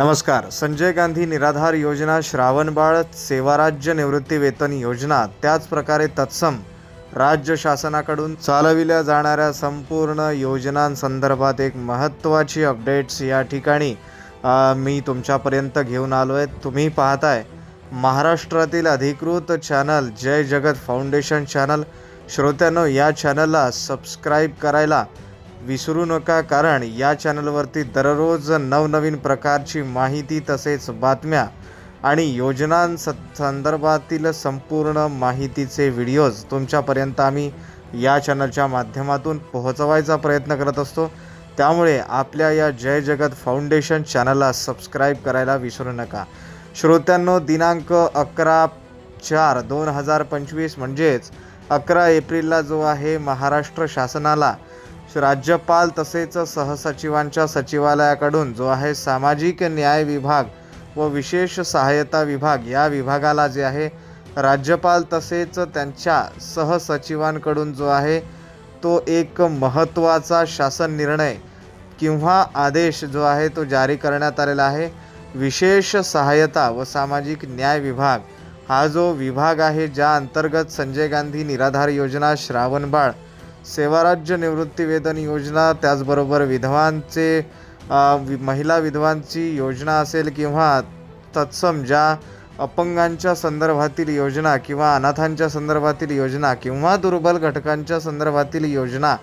नमस्कार. संजय गांधी निराधार योजना श्रावणबाळ सेवाराज्य निवृत्ती वेतन योजना त्याचप्रकारे तत्सम राज्य शासनाकडून चालविल्या जाणाऱ्या संपूर्ण योजनांसंदर्भात एक महत्त्वाची अपडेट्स या ठिकाणी मी तुमच्यापर्यंत घेऊन आलो आहे तुम्ही पाहताय महाराष्ट्रातील अधिकृत चॅनल जय जगत फाउंडेशन चॅनल श्रोत्यांनो या चॅनलला सबस्क्राईब करायला विसरू नका कारण या चॅनलवरती दररोज नवनवीन प्रकारची माहिती तसेच बातम्या आणि योजनांस संदर्भातील संपूर्ण माहितीचे व्हिडिओज तुमच्यापर्यंत आम्ही या चॅनलच्या माध्यमातून पोहोचवायचा प्रयत्न करत असतो. त्यामुळे आपल्या या जय जगत फाउंडेशन चॅनलला सबस्क्राईब करायला विसरू नका. श्रोत्यांनो दिनांक अकरा चार दोन हजार पंचवीस म्हणजेच अकरा एप्रिलला जो आहे महाराष्ट्र शासनाला राज्यपाल तसेच सहसचिवांच्या सचिवालयाकडून जो आहे सामाजिक न्याय विभाग व विशेष सहाय्यता विभाग या विभागाला जे आहे राज्यपाल तसेच त्यांच्या सहसचिवांकडून जो आहे तो एक महत्त्वाचा शासन निर्णय किंवा आदेश जो आहे तो जारी करण्यात आलेला आहे. विशेष सहाय्यता व सामाजिक न्याय विभाग हा जो विभाग आहे ज्या अंतर्गत संजय गांधी निराधार योजना श्रावणबाळ सेवाराज्य निवृत्तीवेतन योजना त्याचबरोबर विधवांचे वि महिला विधवांची योजना असेल किंवा तत्सम ज्या अपंगांच्या संदर्भातील योजना किंवा अनाथांच्या संदर्भातील योजना किंवा दुर्बल घटकांच्या संदर्भातील योजना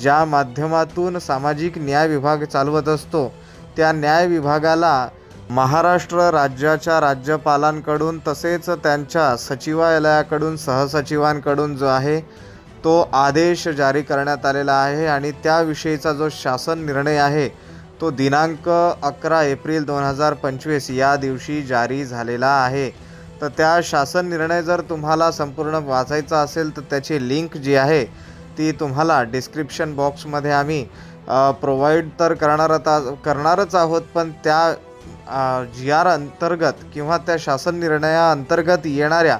ज्या माध्यमातून सामाजिक न्याय विभाग चालवत असतो त्या न्याय विभागाला महाराष्ट्र राज्याच्या राज्यपालांकडून तसेच त्यांच्या सचिवालयाकडून सहसचिवांकडून जो आहे तो आदेश जारी करण्यात आलेला आहे आणि त्याविषयीचा जो शासन निर्णय आहे तो दिनांक अकरा एप्रिल दोन हजार पंचवीस या दिवशी जारी झालेला आहे. तर त्या शासन निर्णय जर तुम्हाला संपूर्ण वाचायचा असेल तर त्याची लिंक जी आहे ती तुम्हाला डिस्क्रिप्शन बॉक्समध्ये आम्ही प्रोव्हाइड तर करणारच आ- करणारच आहोत पण त्या जी आर अंतर्गत किंवा त्या शासन निर्णयाअंतर्गत येणाऱ्या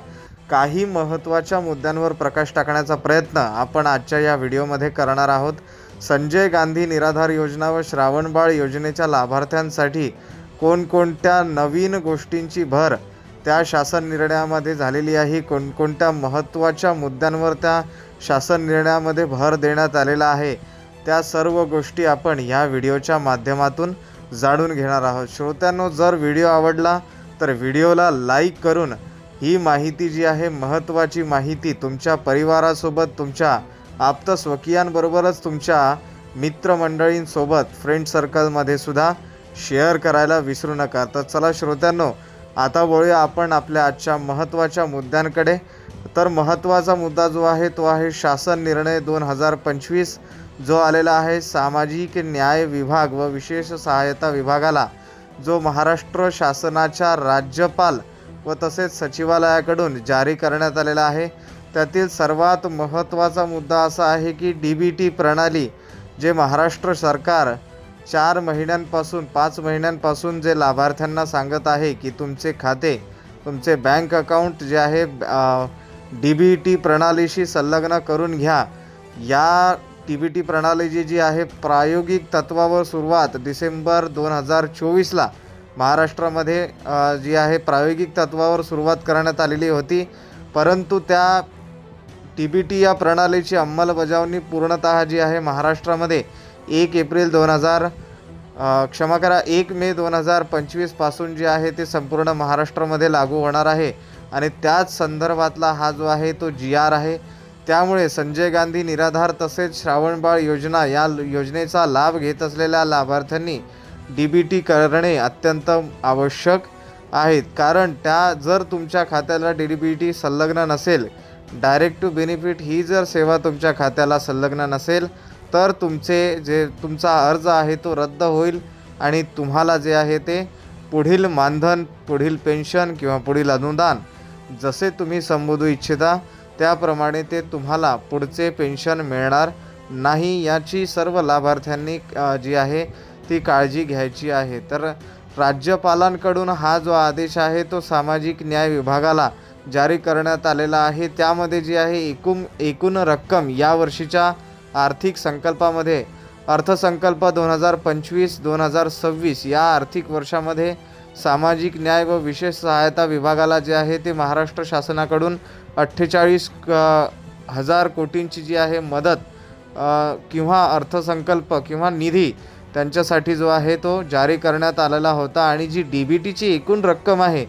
काही महत्त्वाच्या मुद्द्यांवर प्रकाश टाकण्याचा प्रयत्न आपण आजच्या या व्हिडिओमध्ये करणार आहोत. संजय गांधी निराधार योजना व श्रावणबाळ योजनेच्या लाभार्थ्यांसाठी कोणकोणत्या नवीन गोष्टींची भर त्या शासन निर्णयामध्ये झालेली आहे? कोणकोणत्या महत्त्वाच्या मुद्द्यांवर त्या शासन निर्णयामध्ये भर देण्यात आलेला आहे? त्या सर्व गोष्टी आपण ह्या व्हिडिओच्या माध्यमातून जाणून घेणार आहोत. श्रोत्यांनो जर व्हिडिओ आवडला तर व्हिडिओला लाईक करून ही माहिती जी आहे महत्त्वाची माहिती तुमच्या परिवारासोबत तुमच्या आप्त स्वकीयांबरोबरच तुमच्या मित्रमंडळींसोबत फ्रेंड सर्कलमध्ये सुद्धा शेअर करायला विसरू नका. तर चला श्रोत्यांनो आता वळूया आपण आपल्या आजच्या महत्त्वाच्या मुद्द्यांकडे. तर महत्त्वाचा मुद्दा जो आहे तो आहे शासन निर्णय दोन हजार पंचवीस. जो आलेला आहे सामाजिक न्याय विभाग व विशेष सहाय्यता विभागाला जो महाराष्ट्र शासनाच्या राज्यपाल व तसेच सचिवालयाकडून जारी करण्यात आलेला आहे. त्यातील सर्वात महत्त्वाचा मुद्दा असा आहे की डी बी टी प्रणाली जे महाराष्ट्र सरकार चार महिन्यांपासून पाच महिन्यांपासून जे लाभार्थ्यांना सांगत आहे की तुमचे खाते तुमचे बँक अकाउंट जे आहे डी बी टी प्रणालीशी संलग्न करून घ्या. या टी बी टी प्रणाली जी जी आहे प्रायोगिक तत्वावर सुरुवात डिसेंबर दोन हजार चोवीसला महाराष्ट्रामध्ये जी आहे प्रायोगिक तत्वावर सुरुवात करण्यात आलेली होती. परंतु त्या टी बी टी या प्रणालीची अंमलबजावणी पूर्णतः जी आहे महाराष्ट्रामध्ये एक एप्रिल दोन हजार क्षमा करा एक मे दोन हजार पंचवीसपासून जे आहे ते संपूर्ण महाराष्ट्रामध्ये लागू होणार आहे. आणि त्याच संदर्भातला हा जो आहे तो जी आर आहे. त्यामुळे संजय गांधी निराधार तसेच श्रावणबाळ योजना या योजनेचा लाभ घेत असलेल्या लाभार्थ्यांनी डी बी टी करणे अत्यंत आवश्यक आहेत. कारण त्या जर तुमच्या खात्याला डी बी टी संलग्न नसेल डायरेक्ट टू बेनिफिट ही जर सेवा तुमच्या खात्याला संलग्न नसेल तर तुमचे जे तुमचा अर्ज आहे तो रद्द होईल आणि तुम्हाला जे आहे ते पुढील मानधन पुढील पेन्शन किंवा पुढील अनुदान जसे तुम्ही संबोधू इच्छिता त्याप्रमाणे ते तुम्हाला पुढचे पेन्शन मिळणार नाही. याची सर्व लाभार्थ्यांनी जी आहे ती काळजी घ्यायची आहे. तर राज्यपालांकडून हा जो आदेश आहे तो सामाजिक न्याय विभागाला जारी करण्यात आलेला आहे. त्यामध्ये जी आहे एकूण एकूण रक्कम या वर्षीच्या आर्थिक संकल्पामध्ये अर्थसंकल्प दोन हजार पंचवीस दोन हजार सव्वीस या आर्थिक वर्षामध्ये सामाजिक न्याय व विशेष सहायता विभागाला जे आहे ते महाराष्ट्र शासनाकडून अठ्ठेचाळीस हजार कोटींची जी आहे मदत किंवा अर्थसंकल्प किंवा निधी त्यांच्यासाठी जो आहे तो जारी करण्यात आलेला होता आणि जी डी बी टीची एकूण रक्कम आहे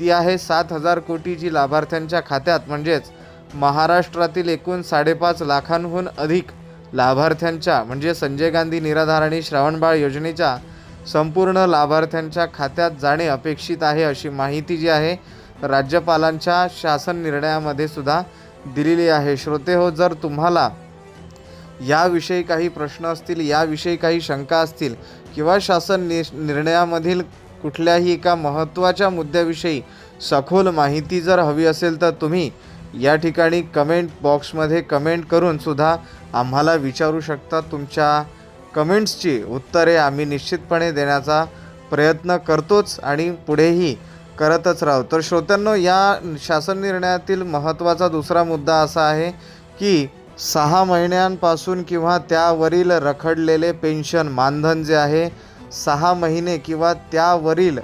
ती आहे सात हजार कोटी जी लाभार्थ्यांच्या खात्यात. म्हणजेच महाराष्ट्रातील एकूण साडेपाच लाखांहून अधिक लाभार्थ्यांच्या म्हणजे संजय गांधी निराधार आणि श्रावणबाळ योजनेच्या संपूर्ण लाभार्थ्यांच्या खात्यात जाणे अपेक्षित आहे अशी माहिती जी आहे राज्यपालांच्या शासन निर्णयामध्ये सुद्धा दिलेली आहे. श्रोते हो जर तुम्हाला याविषयी काही प्रश्न असतील याविषयी काही शंका असतील किंवा शासन नि निर्णयामधील कुठल्याही एका महत्त्वाच्या मुद्द्याविषयी सखोल माहिती जर हवी असेल तर तुम्ही या ठिकाणी कमेंट बॉक्समध्ये कमेंट करून सुद्धा आम्हाला विचारू शकता. तुमच्या कमेंट्सची उत्तरे आम्ही निश्चितपणे देण्याचा प्रयत्न करतोच आणि पुढेही करतच राहू. तर श्रोत्यांनो या शासन निर्णयातील महत्त्वाचा दुसरा मुद्दा असा आहे की सहा महिन्यांपासून किंवा त्यावरील रखडलेले पेन्शन मानधन जे आहे सहा महिने किंवा त्यावरील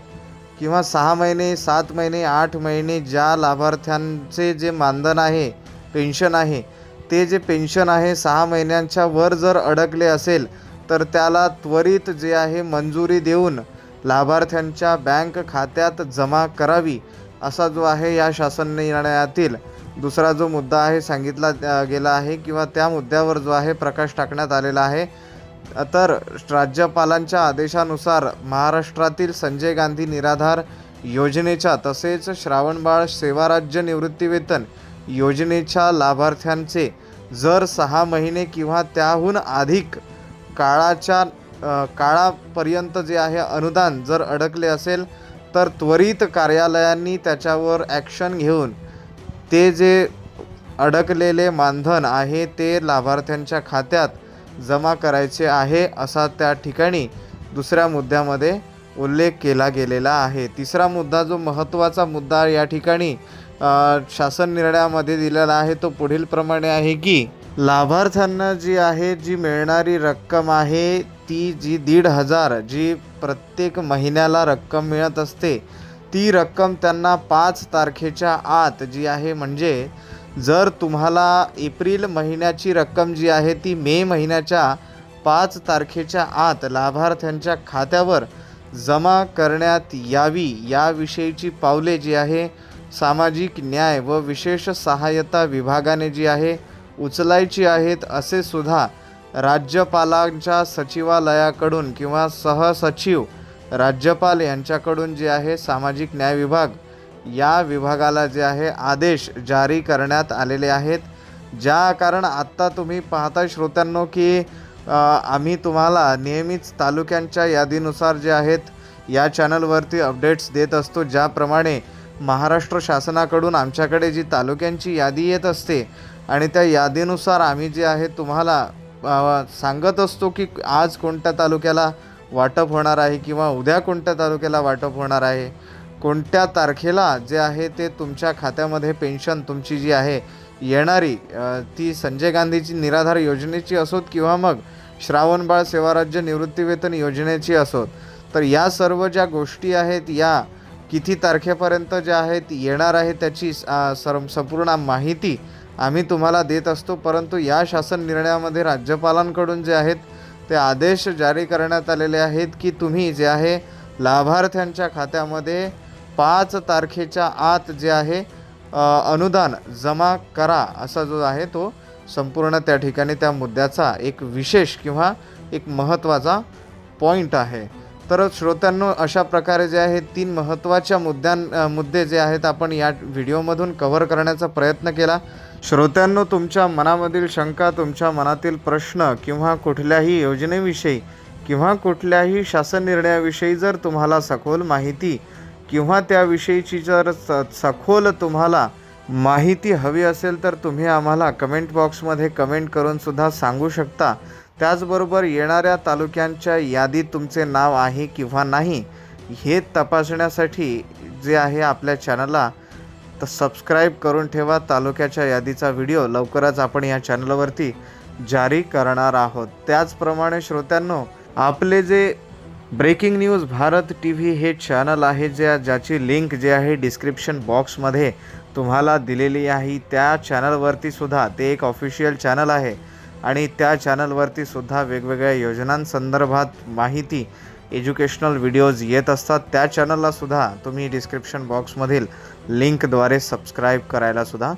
किंवा सहा महिने सात महिने आठ महिने ज्या लाभार्थ्यांचे जे मानधन आहे पेन्शन आहे ते जे पेन्शन आहे सहा महिन्यांच्या वर जर अडकले असेल तर त्याला त्वरित जे आहे मंजुरी देऊन लाभार्थ्यांच्या बँक खात्यात जमा करावी असा जो आहे या शासन निर्णयातील दुसरा जो मुद्दा आहे सांगितला गेला आहे किंवा त्या मुद्द्यावर जो आहे प्रकाश टाकण्यात आलेला आहे. तर राज्यपालांच्या आदेशानुसार महाराष्ट्रातील संजय गांधी निराधार योजनेच्या तसेच श्रावणबाळ सेवा राज्य निवृत्तीवेतन योजनेच्या लाभार्थ्यांचे जर सहा महिने किंवा त्याहून अधिक काळाच्या काळापर्यंत जे आहे अनुदान जर अडकले असेल तर त्वरित कार्यालयांनी त्याच्यावर ॲक्शन घेऊन ते जे अडकलेले मानधन आहे ते लाभार्थ्यांच्या खात्यात जमा करायचे आहे असा त्या ठिकाणी दुसऱ्या मुद्द्यामध्ये उल्लेख केला गेलेला आहे. तिसरा मुद्दा जो महत्त्वाचा मुद्दा या ठिकाणी शासन निर्णयामध्ये दिलेला आहे तो पुढील प्रमाणे आहे की लाभार्थ्यांना जी आहे जी मिळणारी रक्कम आहे ती जी दीड हजार जी प्रत्येक महिन्याला रक्कम मिळत असते ती रक्कम त्यांना पाच तारखेच्या आत जी आहे म्हणजे जर तुम्हाला एप्रिल महिन्याची रक्कम जी आहे ती मे महिन्याच्या पाच तारखेच्या आत लाभार्थ्यांच्या खात्यावर जमा करण्यात यावी याविषयीची पावले जी आहे सामाजिक न्याय व विशेष सहाय्यता विभागाने जी आहे उचलायची आहेत असे सुद्धा राज्यपालांच्या सचिवालयाकडून किंवा सहसचिव राज्यपाल यांच्याकडून जे आहे सामाजिक न्याय विभाग या विभागाला जे आहे आदेश जारी करण्यात आलेले आहेत. ज्या कारण आत्ता तुम्ही पाहता श्रोत्यांनो की आम्ही तुम्हाला नेहमीच तालुक्यांच्या यादीनुसार जे आहेत या चॅनलवरती अपडेट्स देत असतो. ज्याप्रमाणे महाराष्ट्र शासनाकडून आमच्याकडे जी तालुक्यांची यादी येत असते आणि त्या यादीनुसार आम्ही जे आहे तुम्हाला सांगत असतो की आज कोणत्या तालुक्याला वाटप होणार आहे किंवा उद्या कोणत्या तालुक्याला वाटप होणार आहे कोणत्या तारखेला जे आहे ते तुमच्या खात्यामध्ये पेन्शन तुमची जी आहे येणारी ती संजय गांधीची निराधार योजनेची असोत किंवा मग श्रावणबाळ सेवाराज्य निवृत्तीवेतन योजनेची असोत. तर या सर्व ज्या गोष्टी आहेत या किती तारखेपर्यंत ज्या आहेत येणार आहे त्याची सर संपूर्ण माहिती आम्ही तुम्हाला देत असतो. परंतु या शासन निर्णयामध्ये राज्यपालांकडून जे आहेत ते आदेश जारी करण्यात आलेले आहेत की तुम्ही जे आहे लाभार्थ्यांच्या खात्यामध्ये पाच तारखेच्या आत जे आहे अनुदान जमा करा असा जो आहे तो संपूर्ण त्या ठिकाणी त्या मुद्द्याचा एक विशेष किंवा एक महत्त्वाचा पॉईंट आहे. तर श्रोत्यांनो अशा प्रकारे जे आहे तीन महत्त्वाच्या मुद्द्यां मुद्दे जे आहेत आपण या व्हिडिओमधून कव्हर करण्याचा प्रयत्न केला. श्रोत्यांनो तुमच्या मनामधील शंका तुमच्या मनातील प्रश्न किंवा कुठल्याही योजनेविषयी किंवा कुठल्याही शासन निर्णयाविषयी जर तुम्हाला सखोल माहिती किंवा त्याविषयीची जर स सखोल तुम्हाला माहिती हवी असेल तर तुम्ही आम्हाला कमेंट बॉक्समध्ये कमेंट करूनसुद्धा सांगू शकता. त्याचबरोबर येणाऱ्या तालुक्यांच्या यादीत तुमचे नाव आहे किंवा नाही हे तपासण्यासाठी जे आहे आपल्या चॅनलला तर सबस्क्राईब करून ठेवा. तालुक्याच्या यादीचा व्हिडिओ लवकरच आपण या चॅनलवरती जारी करणार आहोत. त्याचप्रमाणे श्रोत्यांनो आपले जे breaking news Bharat T V हे चॅनल आहे ज्या ज्याची लिंक जे आहे डिस्क्रिप्शन बॉक्समध्ये तुम्हाला दिलेली आहे. त्या चॅनलवरती सुद्धा ते एक ऑफिशियल चॅनल आहे. आणि त्या चॅनलवरती सुद्धा वेगवेगळ्या योजनांसंदर्भात माहिती एज्युकेशनल व्हिडिओज येत असतात त्या चॅनललासुद्धा तुम्ही डिस्क्रिप्शन बॉक्समधील लिंकद्वारे सबस्क्राईब करायलासुद्धा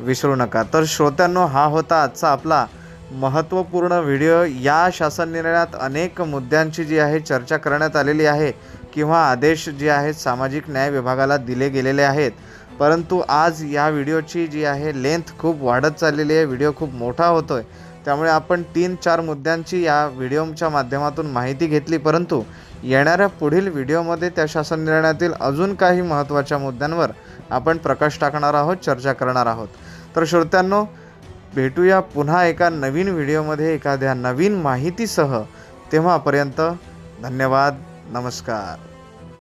विसरू नका. तर श्रोत्यांनो हा होता आजचा आपला महत्त्वपूर्ण व्हिडिओ. या शासन निर्णयात अनेक मुद्द्यांची जी आहे चर्चा करण्यात आलेली आहे किंवा आदेश जे आहेत सामाजिक न्याय विभागाला दिले गेलेले आहेत. परंतु आज या व्हिडिओची जी आहे लेंथ खूप वाढत चाललेली आहे व्हिडिओ खूप मोठा होतो आहे त्यामुळे आपण तीन चार मुद्द्यांची या व्हिडिओच्या माध्यमातून माहिती घेतली परंतु येणाऱ्या पुढील व्हिडिओमध्ये त्या शासन निर्णयातील अजून काही महत्त्वाच्या मुद्द्यांवर आपण प्रकाश टाकणार आहोत चर्चा करणार आहोत. तर श्रोत्यांनो भेटूया पुन्हा एका नवीन व्हिडिओमध्ये एखाद्या नवीन माहितीसह. तेव्हापर्यंत धन्यवाद नमस्कार.